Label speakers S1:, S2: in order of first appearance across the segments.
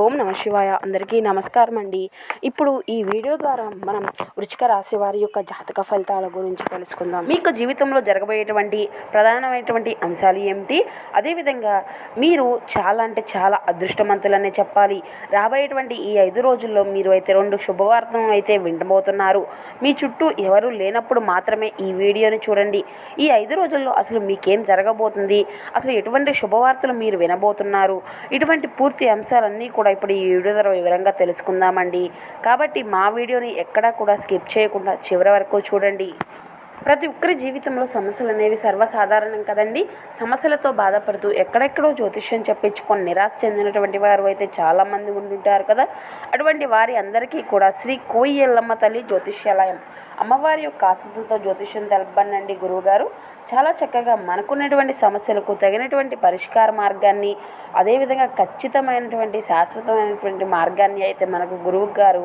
S1: ఓం నమ శివాయ. అందరికీ నమస్కారం అండి. ఇప్పుడు ఈ వీడియో ద్వారా మనం వృచిక రాశి వారి యొక్క జాతక ఫలితాల గురించి తెలుసుకుందాం. మీకు జీవితంలో జరగబోయేటువంటి ప్రధానమైనటువంటి అంశాలు ఏమిటి? అదేవిధంగా మీరు చాలా అంటే చాలా అదృష్టవంతులనే చెప్పాలి. రాబోయేటువంటి ఈ ఐదు రోజుల్లో మీరు అయితే రెండు శుభవార్తలను అయితే వినబోతున్నారు. మీ చుట్టూ ఎవరు లేనప్పుడు మాత్రమే ఈ వీడియోని చూడండి. ఈ ఐదు రోజుల్లో అసలు మీకేం జరగబోతుంది? అసలు ఎటువంటి శుభవార్తలు మీరు వినబోతున్నారు? ఇటువంటి పూర్తి అంశాలన్నీ కూడా ఇప్పుడు ఈ వీడియో ద్వారా వివరంగా తెలుసుకుందామండి. కాబట్టి మా వీడియోని ఎక్కడా కూడా స్కిప్ చేయకుండా చివరి వరకు చూడండి. ప్రతి ఒక్కరి జీవితంలో సమస్యలు అనేవి సర్వసాధారణం కదండి. సమస్యలతో బాధపడుతూ ఎక్కడెక్కడో జ్యోతిష్యం చెప్పించుకొని నిరాశ చెందినటువంటి వారు అయితే చాలామంది ఉంటుంటారు కదా. అటువంటి వారి అందరికీ కూడా శ్రీ కోయి ఎల్లమ్మ తల్లి జ్యోతిష్యాలయం అమ్మవారి యొక్క ఆశతులతో జ్యోతిష్యం తెలపండి గురువుగారు. చాలా చక్కగా మనకున్నటువంటి సమస్యలకు తగినటువంటి పరిష్కార మార్గాన్ని అదేవిధంగా ఖచ్చితమైనటువంటి శాశ్వతమైనటువంటి మార్గాన్ని అయితే మనకు గురువు గారు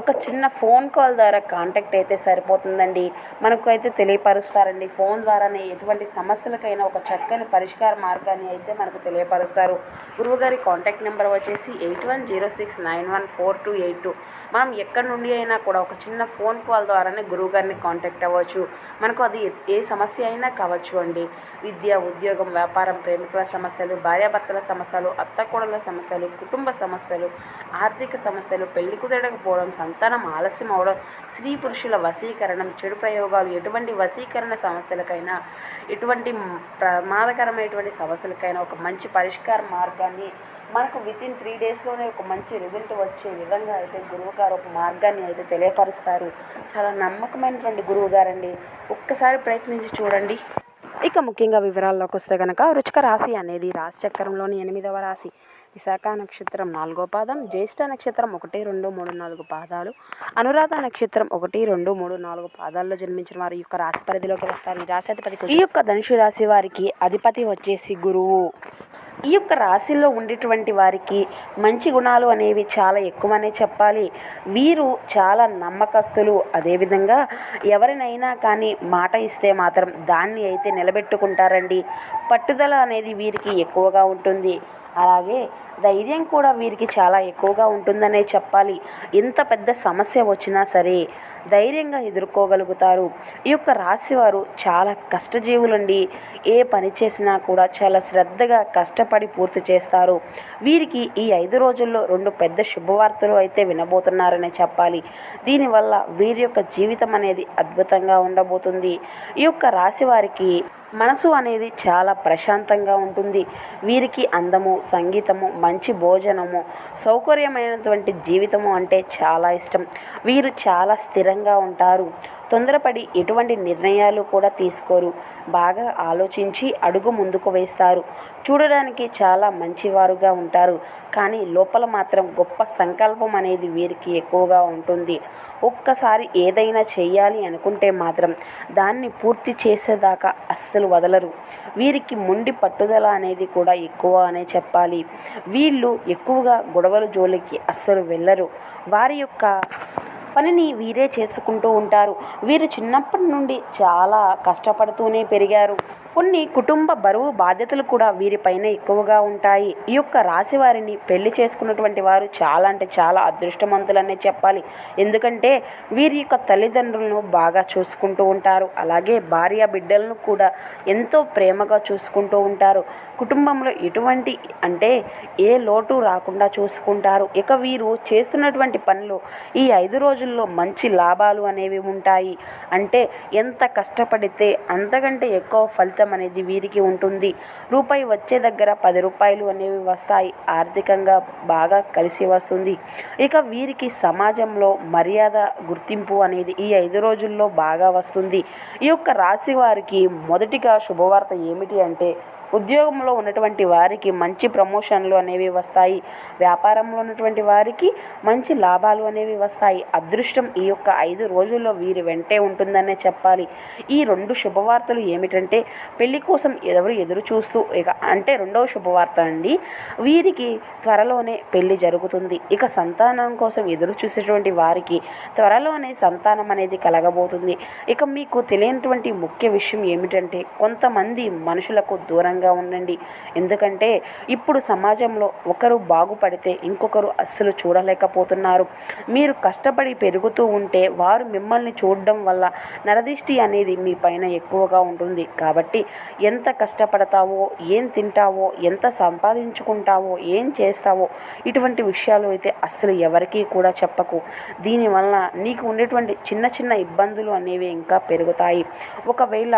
S1: ఒక చిన్న ఫోన్ కాల్ ద్వారా కాంటాక్ట్ అయితే సరిపోతుందండి. మనకు అయితే తెలియపరుస్తారండి. ఫోన్ ద్వారానే ఎటువంటి సమస్యలకైనా ఒక చక్కని పరిష్కార మార్గాన్ని అయితే మనకు తెలియపరుస్తారు. గురువుగారి కాంటాక్ట్ నెంబర్ వచ్చేసి eight one zero six nine one four two eight two. మనం ఎక్కడి నుండి అయినా కూడా ఒక చిన్న ఫోన్ కాల్ ద్వారానే గురువుగారిని కాంటాక్ట్ అవ్వచ్చు. మనకు అది ఏ సమస్య అయినా కావచ్చు అండి. విద్య ఉద్యోగం వ్యాపారం ప్రేమికుల సమస్యలు భార్యాభర్తల సమస్యలు అత్తకోడల సమస్యలు కుటుంబ సమస్యలు ఆర్థిక సమస్యలు పెళ్ళి కుదరకపోవడం సంతానం ఆలస్యం అవడం స్త్రీ పురుషుల వశీకరణం చెడు ప్రయోగాలు ఎటువంటి వశీకరణ సమస్యలకైనా ఎటువంటి ప్రమాదకరమైనటువంటి సమస్యలకైనా ఒక మంచి పరిష్కార మార్గాన్ని మనకు విత్ ఇన్ త్రీ డేస్లోనే ఒక మంచి రిజల్ట్ వచ్చే విధంగా అయితే గురువు గారు ఒక మార్గాన్ని అయితే తెలియపరుస్తారు. చాలా నమ్మకమైనటువంటి గురువు గారండి. ఒక్కసారి ప్రయత్నించి చూడండి. ఇక ముఖ్యంగా వివరాల్లోకి వస్తే కనుక రుచిక రాశి అనేది రాశి చక్రంలోని ఎనిమిదవ రాశి. విశాఖ నక్షత్రం నాలుగో పాదం జ్యేష్ఠ నక్షత్రం ఒకటి రెండు మూడు నాలుగు పాదాలు అనురాధ నక్షత్రం ఒకటి రెండు మూడు నాలుగు పాదాల్లో జన్మించిన వారు ఈ యొక్క రాశి పరిధిలోకి వస్తారు. ఈ రాశి అధిపతి ఈ యొక్క ధనుషు రాశి వారికి అధిపతి వచ్చేసి గురువు. ఈ యొక్క రాశిలో ఉండేటువంటి వారికి మంచి గుణాలు అనేవి చాలా ఎక్కువనే చెప్పాలి. వీరు చాలా నమ్మకస్తులు. అదేవిధంగా ఎవరినైనా కానీ మాట ఇస్తే మాత్రం దాన్ని అయితే నిలబెట్టుకుంటారండి. పట్టుదల అనేది వీరికి ఎక్కువగా ఉంటుంది. అలాగే ధైర్యం కూడా వీరికి చాలా ఎక్కువగా ఉంటుందనే చెప్పాలి. ఎంత పెద్ద సమస్య వచ్చినా సరే ధైర్యంగా ఎదుర్కోగలుగుతారు. ఈ యొక్క రాశివారు చాలా కష్టజీవులండి. ఏ పని చేసినా కూడా చాలా శ్రద్ధగా కష్టపడి పూర్తి చేస్తారు. వీరికి ఈ ఐదు రోజుల్లో రెండు పెద్ద శుభవార్తలు అయితే వినబోతున్నారనే చెప్పాలి. దీనివల్ల వీరి యొక్క జీవితం అనేది అద్భుతంగా ఉండబోతుంది. ఈ యొక్క రాశి వారికి మనసు అనేది చాలా ప్రశాంతంగా ఉంటుంది. వీరికి అందము సంగీతము మంచి భోజనము సౌకర్యమైనటువంటి జీవితము అంటే చాలా ఇష్టం. వీరు చాలా స్థిరంగా ఉంటారు. తొందరపడి ఎటువంటి నిర్ణయాలు కూడా తీసుకోరు. బాగా ఆలోచించి అడుగు ముందుకు వేస్తారు. చూడడానికి చాలా మంచివారుగా ఉంటారు. కానీ లోపల మాత్రం గొప్ప సంకల్పం అనేది వీరికి ఎక్కువగా ఉంటుంది. ఒక్కసారి ఏదైనా చేయాలి అనుకుంటే మాత్రం దాన్ని పూర్తి చేసేదాకా అస్సలు వదలరు. వీరికి మొండి పట్టుదల అనేది కూడా ఎక్కువ అనే చెప్పాలి. వీళ్ళు ఎక్కువగా గొడవల జోలికి అస్సలు వెళ్ళరు. వారి యొక్క పనిని వీరే చేసుకుంటూ ఉంటారు. వీరు చిన్నప్పటి నుండి చాలా కష్టపడుతూనే పెరిగారు. కొన్ని కుటుంబ బరువు బాధ్యతలు కూడా వీరిపైన ఎక్కువగా ఉంటాయి. ఈ యొక్క రాశి వారిని పెళ్ళి చేసుకున్నటువంటి వారు చాలా అంటే చాలా అదృష్టవంతులనే చెప్పాలి. ఎందుకంటే వీరి యొక్క తల్లిదండ్రులను బాగా చూసుకుంటూ ఉంటారు. అలాగే భార్య బిడ్డలను కూడా ఎంతో ప్రేమగా చూసుకుంటూ ఉంటారు. కుటుంబంలో ఎటువంటి అంటే ఏ లోటు రాకుండా చూసుకుంటారు. ఇక వీరు చేస్తున్నటువంటి పనులు ఈ ఐదు రోజుల్లో మంచి లాభాలు అనేవి ఉంటాయి. అంటే ఎంత కష్టపడితే అంతకంటే ఎక్కువ ఫలితం అనేది వీరికి ఉంటుంది. రూపాయి వచ్చే దగ్గర పది రూపాయలు అనేవి వస్తాయి. ఆర్థికంగా బాగా కలిసి వస్తుంది. ఇక వీరికి సమాజంలో మర్యాద గుర్తింపు అనేది ఈ ఐదు రోజుల్లో బాగా వస్తుంది. ఈ యొక్క రాశి వారికి మొదటిగా శుభవార్త ఏమిటి అంటే ఉద్యోగంలో ఉన్నటువంటి వారికి మంచి ప్రమోషన్లు అనేవి వస్తాయి. వ్యాపారంలో ఉన్నటువంటి వారికి మంచి లాభాలు అనేవి వస్తాయి. అదృష్టం ఈ యొక్క ఐదు రోజుల్లో వీరి వెంటే ఉంటుందనే చెప్పాలి. ఈ రెండు శుభవార్తలు ఏమిటంటే పెళ్ళి కోసం ఎవరు ఎదురు చూస్తూ ఇక అంటే రెండవ శుభవార్త అండి వీరికి త్వరలోనే పెళ్ళి జరుగుతుంది. ఇక సంతానం కోసం ఎదురు చూసేటువంటి వారికి త్వరలోనే సంతానం అనేది కలగబోతుంది. ఇక మీకు తెలియనటువంటి ముఖ్య విషయం ఏమిటంటే కొంతమంది మనుషులకు దూరంగా దూరంగా ఉండండి. ఎందుకంటే ఇప్పుడు సమాజంలో ఒకరు బాగుపడితే ఇంకొకరు అస్సలు చూడలేకపోతున్నారు. మీరు కష్టపడి పెరుగుతూ ఉంటే వారు మిమ్మల్ని చూడడం వల్ల నరదిష్టి అనేది మీ పైన ఎక్కువగా ఉంటుంది. కాబట్టి ఎంత కష్టపడతావో ఏం తింటావో ఎంత సంపాదించుకుంటావో ఏం చేస్తావో ఇటువంటి విషయాలు అయితే అస్సలు ఎవరికీ కూడా చెప్పకు. దీనివల్ల నీకు ఉండేటువంటి చిన్న చిన్న ఇబ్బందులు అనేవి ఇంకా పెరుగుతాయి. ఒకవేళ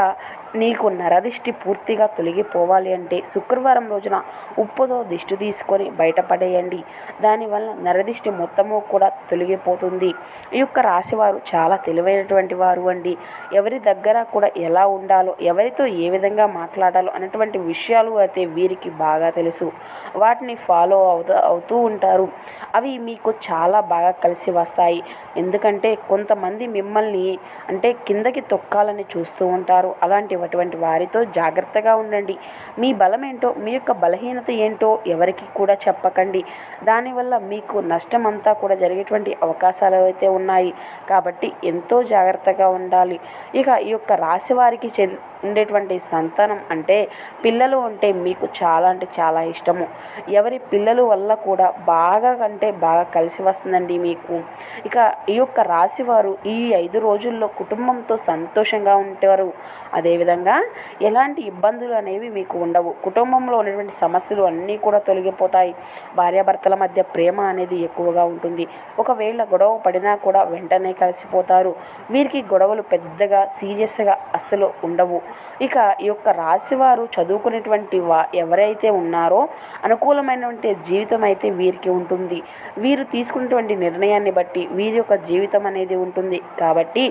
S1: నీకు నరదిష్టి పూర్తిగా తొలగిపోవాలి అంటే శుక్రవారం రోజున ఉప్పుతో దిష్టి తీసుకొని బయటపడేయండి. దానివల్ల నరదిష్టి మొత్తము కూడా తొలగిపోతుంది. ఈ యొక్క రాశివారు చాలా తెలివైనటువంటి వారు అండి. ఎవరి దగ్గర కూడా ఎలా ఉండాలో ఎవరితో ఏ విధంగా మాట్లాడాలో అనేటువంటి విషయాలు అయితే వీరికి బాగా తెలుసు. వాటిని ఫాలో అవుతూ అవుతూ ఉంటారు. అవి మీకు చాలా బాగా కలిసి వస్తాయి. ఎందుకంటే కొంతమంది మిమ్మల్ని అంటే కిందకి తొక్కాలని చూస్తూ ఉంటారు. అలాంటి అటువంటి వారితో జాగ్రత్తగా ఉండండి. మీ బలం ఏంటో మీ యొక్క బలహీనత ఏంటో ఎవరికి కూడా చెప్పకండి. దానివల్ల మీకు నష్టం అంతా కూడా జరిగేటువంటి అవకాశాలు అయితే ఉన్నాయి. కాబట్టి ఎంతో జాగ్రత్తగా ఉండాలి. ఇక ఈ యొక్క రాశి వారికి చె ఉండేటువంటి సంతానం అంటే పిల్లలు అంటే మీకు చాలా అంటే చాలా ఇష్టము. ఎవరి పిల్లలు వల్ల కూడా బాగా కంటే బాగా కలిసి వస్తుందండి మీకు. ఇక ఈ యొక్క రాశివారు ఈ ఐదు రోజుల్లో కుటుంబంతో సంతోషంగా ఉంటారు. అదేవిధంగా ఎలాంటి ఇబ్బందులు అనేవి మీకు ఉండవు. కుటుంబంలో ఉన్నటువంటి సమస్యలు అన్నీ కూడా తొలగిపోతాయి. భార్యాభర్తల మధ్య ప్రేమ అనేది ఎక్కువగా ఉంటుంది. ఒకవేళ గొడవ పడినా కూడా వెంటనే కలిసిపోతారు. వీరికి గొడవలు పెద్దగా సీరియస్గా అస్సలు ఉండవు. ఇక ఈ యొక్క రాశివారు చదువుకునేటువంటి వా ఎవరైతే ఉన్నారో అనుకూలమైనటువంటి జీవితం అయితే వీరికి ఉంటుంది. వీరు తీసుకున్నటువంటి నిర్ణయాన్ని బట్టి వీరి యొక్క జీవితం అనేది ఉంటుంది. కాబట్టి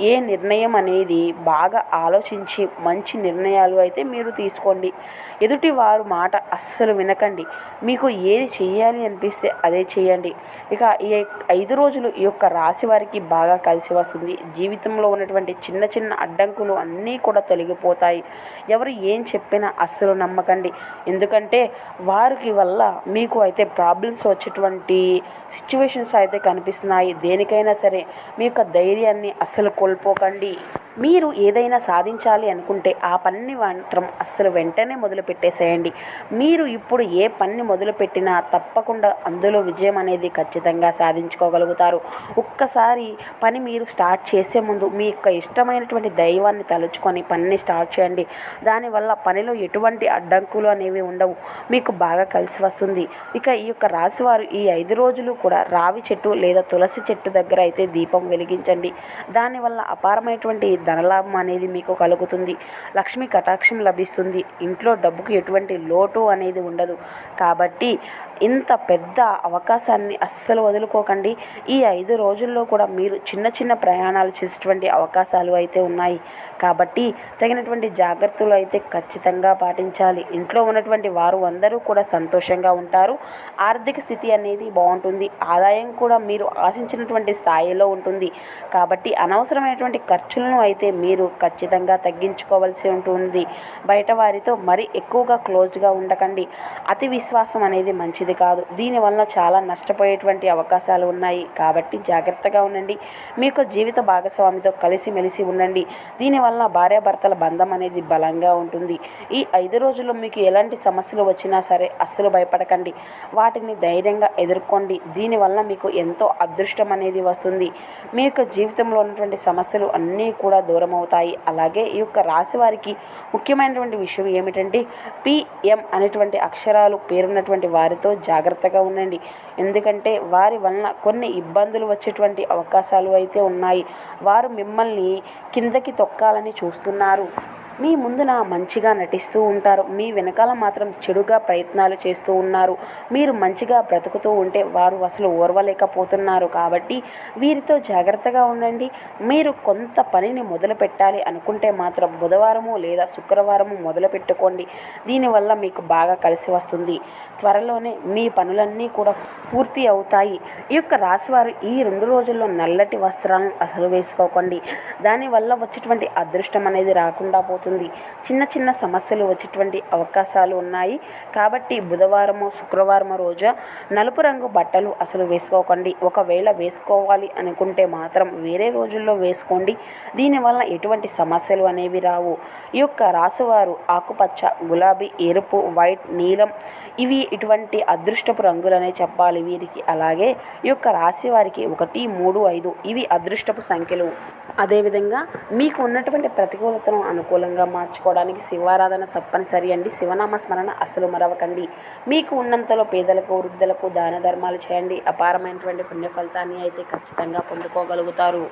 S1: ఏ నిర్ణయం అనేది బాగా ఆలోచించి మంచి నిర్ణయాలు అయితే మీరు తీసుకోండి. ఎదుటి వారు మాట అస్సలు వినకండి. మీకు ఏది చేయాలి అనిపిస్తే అదే చేయండి ఇక ఈ ఐదు రోజులు ఈ యొక్క రాశి వారికి బాగా కలిసి వస్తుంది. జీవితంలో ఉన్నటువంటి చిన్న చిన్న అడ్డంకులు అన్నీ కూడా తొలగిపోతాయి ఎవరు ఏం చెప్పినా అస్సలు నమ్మకండి. ఎందుకంటే వారికి వల్ల మీకు అయితే ప్రాబ్లమ్స్ వచ్చేటువంటి సిచ్యువేషన్స్ అయితే కనిపిస్తున్నాయి. దేనికైనా సరే మీ యొక్క ధైర్యాన్ని అస్సలు కోల్పోకండి. మీరు ఏదైనా సాధించాలి అనుకుంటే ఆ పనిని మాత్రం అస్సలు వెంటనే మొదలు పెట్టేసేయండి మీరు ఇప్పుడు ఏ పనిని మొదలుపెట్టినా తప్పకుండా అందులో విజయం అనేది ఖచ్చితంగా సాధించుకోగలుగుతారు. ఒక్కసారి పని మీరు స్టార్ట్ చేసే ముందు మీ యొక్క ఇష్టమైనటువంటి దైవాన్ని తలుచుకొని పనిని స్టార్ట్ చేయండి. దానివల్ల పనిలో ఎటువంటి అడ్డంకులు అనేవి ఉండవు. మీకు బాగా కలిసి వస్తుంది. ఇక ఈ యొక్క రాశివారు ఈ ఐదు రోజులు కూడా రావి చెట్టు లేదా తులసి చెట్టు దగ్గర అయితే దీపం వెలిగించండి. దానివల్ల అపారమైనటువంటి ధనలాభం అనేది మీకు కలుగుతుంది. లక్ష్మి కటాక్షం లభిస్తుంది. ఇంట్లో డబ్బుకు ఎటువంటి లోటు అనేది ఉండదు. కాబట్టి ఇంత పెద్ద అవకాశాన్ని అస్సలు వదులుకోకండి. ఈ ఐదు రోజుల్లో కూడా మీరు చిన్న చిన్న ప్రయాణాలు చేసేటువంటి అవకాశాలు అయితే ఉన్నాయి. కాబట్టి తగినటువంటి జాగ్రత్తలు అయితే ఖచ్చితంగా పాటించాలి. ఇంట్లో ఉన్నటువంటి వారు అందరూ కూడా సంతోషంగా ఉంటారు. ఆర్థిక స్థితి అనేది బాగుంటుంది. ఆదాయం కూడా మీరు ఆశించినటువంటి స్థాయిలో ఉంటుంది. కాబట్టి అనవసరమైనటువంటి ఖర్చులను అయితే మీరు ఖచ్చితంగా తగ్గించుకోవాల్సి ఉంటుంది. బయట వారితో మరి ఎక్కువగా క్లోజ్గా ఉండకండి. అతి విశ్వాసం అనేది మంచిది కాదు. దీనివల్ల చాలా నష్టపోయేటువంటి అవకాశాలు ఉన్నాయి. కాబట్టి జాగ్రత్తగా ఉండండి. మీకు జీవిత భాగస్వామితో కలిసిమెలిసి ఉండండి. దీనివల్ల భార్యాభర్తల బంధం అనేది బలంగా ఉంటుంది. ఈ ఐదు రోజుల్లో మీకు ఎలాంటి సమస్యలు వచ్చినా సరే అస్సలు భయపడకండి. వాటిని ధైర్యంగా ఎదుర్కోండి. దీనివల్ల మీకు ఎంతో అదృష్టం అనేది వస్తుంది. మీ యొక్క జీవితంలో ఉన్నటువంటి సమస్యలు అన్నీ కూడా దూరం అవుతాయి అలాగే ఈ యొక్క రాశి వారికి ముఖ్యమైనటువంటి విషయం ఏమిటంటే పిఎం అనేటువంటి అక్షరాలు పేరున్నటువంటి వారితో జాగ్రత్తగా ఉండండి. ఎందుకంటే వారి వలన కొన్ని ఇబ్బందులు వచ్చేటువంటి అవకాశాలు అయితే ఉన్నాయి. వారు మిమ్మల్ని కిందకి తొక్కాలని చూస్తున్నారు. మీ ముందున మంచిగా నటిస్తూ ఉంటారు. మీ వెనకాల మాత్రం చెడుగా ప్రయత్నాలు చేస్తూ ఉన్నారు. మీరు మంచిగా బ్రతుకుతూ ఉంటే వారు అసలు ఓర్వలేకపోతున్నారు కాబట్టి వీరితో జాగ్రత్తగా ఉండండి. మీరు కొంత పనిని మొదలు పెట్టాలి అనుకుంటే మాత్రం బుధవారము లేదా శుక్రవారము మొదలు పెట్టుకోండి దీనివల్ల మీకు బాగా కలిసి వస్తుంది. త్వరలోనే మీ పనులన్నీ కూడా పూర్తి అవుతాయి. ఈ యొక్క రాశివారు ఈ రెండు రోజుల్లో నల్లటి వస్త్రాలను అసలు వేసుకోకండి. దానివల్ల వచ్చేటువంటి అదృష్టం అనేది రాకుండా పోతుంది. ఉంటుంది చిన్న చిన్న సమస్యలు వచ్చేటువంటి అవకాశాలు ఉన్నాయి. కాబట్టి బుధవారము శుక్రవారము రోజు నలుపు రంగు బట్టలు అసలు వేసుకోకండి. ఒకవేళ వేసుకోవాలి అనుకుంటే మాత్రం వేరే రోజుల్లో వేసుకోండి. దీనివల్ల ఎటువంటి సమస్యలు అనేవి రావు. ఈ యొక్క రాసువారు ఆకుపచ్చ గులాబీ ఎరుపు వైట్ నీలం ఇవి ఇటువంటి అదృష్టపు రంగులనే చెప్పాలి వీరికి. అలాగే ఈ యొక్క రాశి వారికి ఒకటి మూడు ఐదు ఇవి అదృష్టపు సంఖ్యలు. అదేవిధంగా మీకు ఉన్నటువంటి ప్రతికూలతను అనుకూలంగా మార్చుకోవడానికి శివారాధన తప్పనిసరి అండి. శివనామ స్మరణ అసలు మరవకండి. మీకు ఉన్నంతలో పేదలకు వృద్ధులకు దాన ధర్మాలు చేయండి. అపారమైనటువంటి పుణ్య ఫలితాన్ని అయితే ఖచ్చితంగా పొందుకోగలుగుతారు.